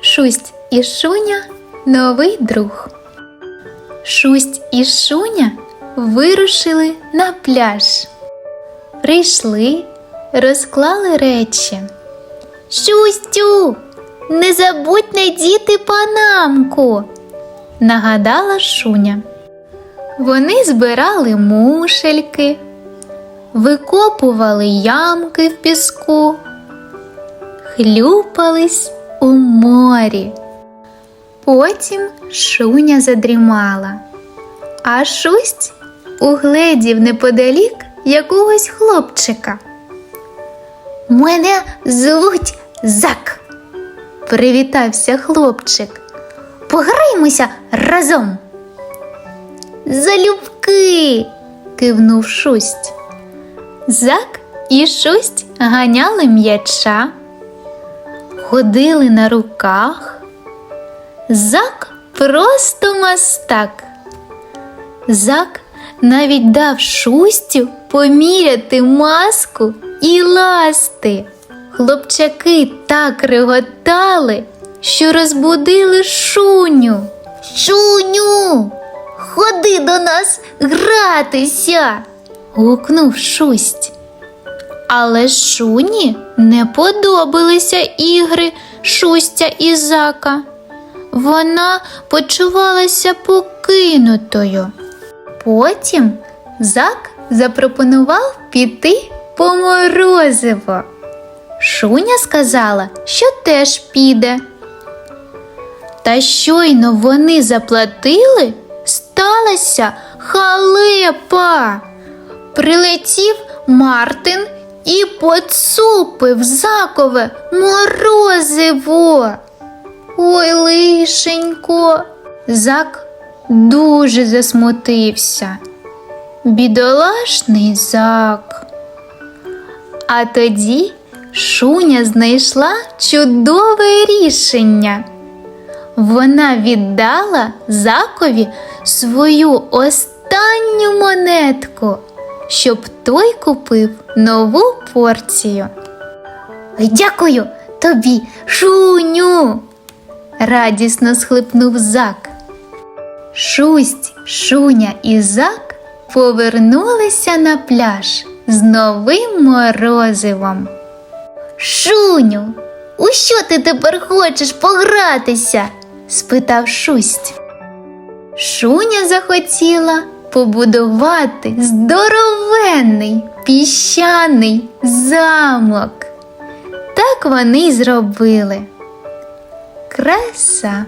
Шусть і Шуня новий друг. Шусть і Шуня вирушили на пляж. Прийшли, розклали речі. Шустю, не забудь надіти панамку, нагадала Шуня. Вони збирали мушельки, викопували ямки в піску, хлюпались у морі. Потім шуня задрімала, а шусть угледів неподалік якогось хлопчика. Мене звуть Зак, привітався хлопчик. Пограємося разом. Залюбки. кивнув шусть. Зак і шусть ганяли м'яча, ходили на руках. Зак просто мастак. Зак навіть дав шустю поміряти маску і ласти. Хлопчаки так реготали, що розбудили шуню. Шуню, ходи до нас гратися. гукнув шусть. Але шуні не подобалися ігри шустя і зака. Вона почувалася покинутою. Потім зак запропонував піти по морозиво. Шуня сказала, що теж піде. Та щойно вони заплатили, сталася халепа. Прилетів Мартин і поцупив закове морозиво. Ой, лишенько. Зак дуже засмутився. Бідолашний зак. А тоді Шуня знайшла чудове рішення. Вона віддала закові свою останню монетку, щоб той купив нову порцію. Дякую тобі, Шуню. радісно схлипнув зак. Шусть, Шуня і зак повернулися на пляж з новим морозивом. Шуню, у що ти тепер хочеш погратися? спитав шусть. Шуня захотіла побудувати здоровенний піщаний замок. Так вони й зробили. Краса.